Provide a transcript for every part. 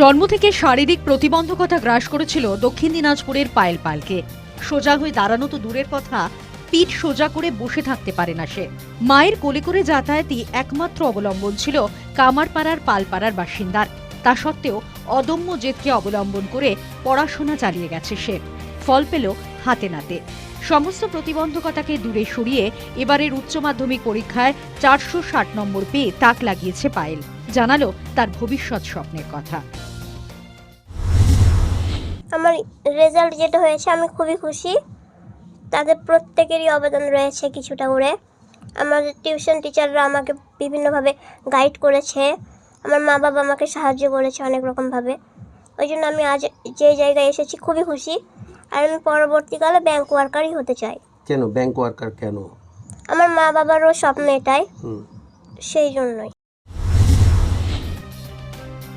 জন্ম থেকে শারীরিক প্রতিবন্ধকতা গ্রাস করেছিল দক্ষিণ দিনাজপুরের পায়েল পালকে। সোজা হয়ে দাঁড়ানো তো দূরের কথা, পিঠ সোজা করে বসে থাকতে পারে না সে। মায়ের কোলে করে যাতায়াতই একমাত্র অবলম্বন ছিল কামারপাড়ার পালপাড়ার বাসিন্দার। তা সত্ত্বেও অদম্য জেদকে অবলম্বন করে পড়াশোনা চালিয়ে গেছে সে। ফল পেল হাতে নাতে। সমস্ত প্রতিবন্ধকতাকে দূরে সরিয়ে এবারের উচ্চ মাধ্যমিক পরীক্ষায় চারশো ষাট নম্বর পেয়ে তাক লাগিয়েছে পায়েল। জানালো তার ভবিষ্যৎ স্বপ্নের কথা। আমার রেজাল্ট যেটা হয়েছে, আমি খুবই খুশি। তাদের প্রত্যেকেরই অবদান রয়েছে কিছুটা করে আমাদের টিউশন টিচাররা আমাকে বিভিন্নভাবে গাইড করেছে। আমার মা বাবা আমাকে সাহায্য করেছে অনেক রকমভাবে। ওই জন্য আমি আজ যে জায়গায় এসেছি খুবই খুশি। আর আমি পরবর্তীকালে ব্যাংক ওয়ার্কারই হতে চাই। কেন? ব্যাংক ওয়ার্কার কেন? আমার মা বাবারও স্বপ্ন এটাই। সেই জন্যই।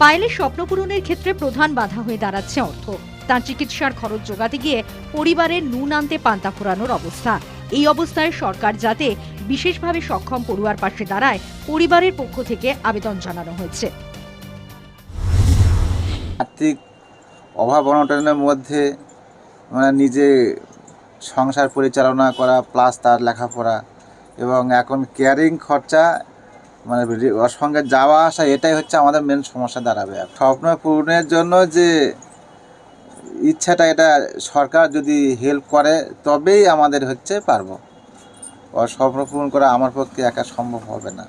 পায়েলের স্বপ্ন পূরণের ক্ষেত্রে প্রধান বাধা হয়ে দাঁড়াচ্ছে অর্থ। তার চিকিৎসার খরচ জোগাতে গিয়ে পরিবারের নুন আনতে পান্তা ফোরানোর অবস্থা। এই অবস্থায় সরকার যাতে বিশেষভাবে সক্ষম পড়ুয়ার পাশে দাঁড়ায় পরিবারের পক্ষ থেকে আবেদন জানানো হয়েছে। আর্থিক অভাব অনটনের মধ্যে মানে নিজে সংসার পরিচালনা করা প্লাস তার লেখাপড়া এবং এখন কেয়ারিং খরচা মানে ওর সঙ্গে যাওয়া আসা এটাই হচ্ছে আমাদের মেন সমস্যা দাঁড়াবে স্বপ্ন পূরণের জন্য যে ইচ্ছাটা এটা সরকার যদি হেল্প করে, তবেই আমাদের হচ্ছে পারব। ওর স্বপ্ন পূরণ করা আমার পক্ষে একা সম্ভব হবে না।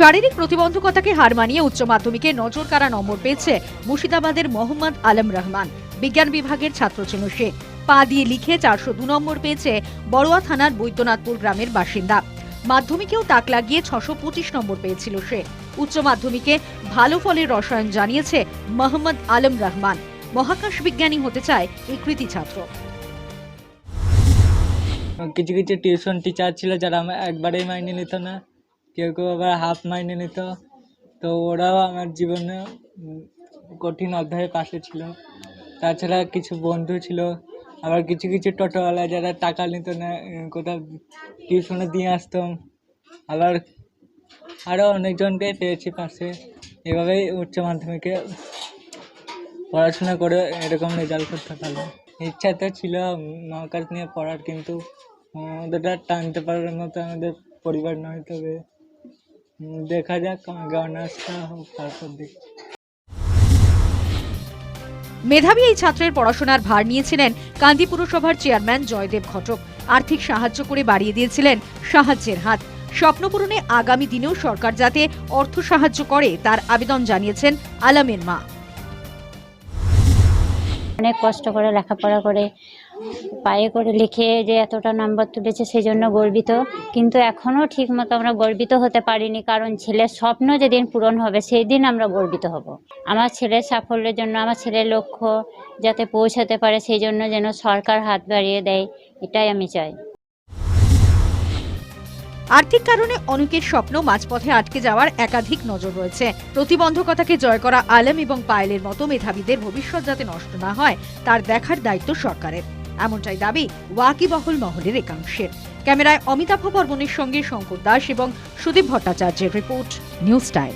শারীরিক প্রতিবন্ধকতাকে হার মানিয়ে উচ্চ মাধ্যমিকে নজর কাড়া নম্বর পেয়েছে মুর্শিদাবাদের মোহাম্মদ আলম রহমান। বিজ্ঞান বিভাগের ছাত্র ছিল সে। পা দিয়ে লিখে চারশো দু নম্বর পেয়েছে বড়ুয়া থানার বৈদ্যনাথপুর গ্রামের বাসিন্দা। মাধ্যমিকেও তাক লাগিয়ে ছশো পঁচিশ নম্বর পেয়েছিল সে। উচ্চ মাধ্যমিকে ভালো ফলের রসায়ন জানিয়েছে মোহাম্মদ আলম রহমান। মহাকাশ বিজ্ঞানী হতে চায় এই কৃতি ছাত্র। কিছু কিছু টিউশন টিচার ছিল যারা একবারেই মাইনে নিত না। কেউ কেউ আবার হাফ মাইনে নিত। তো ওরাও আমার জীবনে কঠিন অধ্যায়ের পাশে ছিল। তাছাড়া কিছু বন্ধু ছিল। আবার কিছু কিছু টোটোওয়ালা যারা টাকা নিত না কোথাও টিউশনে দিয়ে আসতাম আবার আরও অনেকজনকে পেয়েছি পাশে। এভাবেই উচ্চ মাধ্যমিকে পড়াশোনা করে এরকম রেজাল্ট করতে পারলাম। ইচ্ছা তো ছিল মহাকাশ নিয়ে পড়ার, কিন্তু ওদেরটা টানতে পারার মতো আমাদের পরিবার নয় তবে। দেখা যাক আগে তারপর দেখি। মেধাবী এই ছাত্রের পড়াশোনার ভার নিয়েছিলেন কান্দি পুরসভার চেয়ারম্যান জয়দেব ঘটক। আর্থিক সাহায্য করে বাড়িয়ে দিয়েছিলেন সাহায্যের হাত। স্বপ্নপূরণে আগামী দিনেও সরকার যাতে অর্থ সাহায্য করে, তার আবেদন জানিয়েছেন আলামের মা। অনেক কষ্ট করে লেখাপড়া করে, পায়ে করে লিখে যে এতটা নাম্বার তুলেছে সেই জন্য গর্বিত। কিন্তু এখনও ঠিক মতো আমরা গর্বিত হতে পারিনি, কারণ ছেলের স্বপ্ন যেদিন পূরণ হবে সেই দিন আমরা গর্বিত হব। আমার ছেলের সাফল্যের জন্য, আমার ছেলের লক্ষ্য যাতে পৌঁছাতে পারে সেই জন্য যেন সরকার হাত বাড়িয়ে দেয়, এটাই আমি চাই। আর্থিক কারণে অনেকের স্বপ্ন মাঝপথে আটকে যাওয়ার একাধিক নজর রয়েছে। প্রতিবন্ধকতাকে জয় করা আলেম এবং পায়েলের মতো মেধাবীদের ভবিষ্যৎ যাতে নষ্ট না হয়, তার দেখার দায়িত্ব সরকারের। এমনটাই দাবি ওয়াকিবহল মহলের একাংশের ক্যামেরায় অমিতাভ বর্মনের সঙ্গে শঙ্কর দাস এবং সুদীপ ভট্টাচার্যের রিপোর্ট, নিউজ টাইম।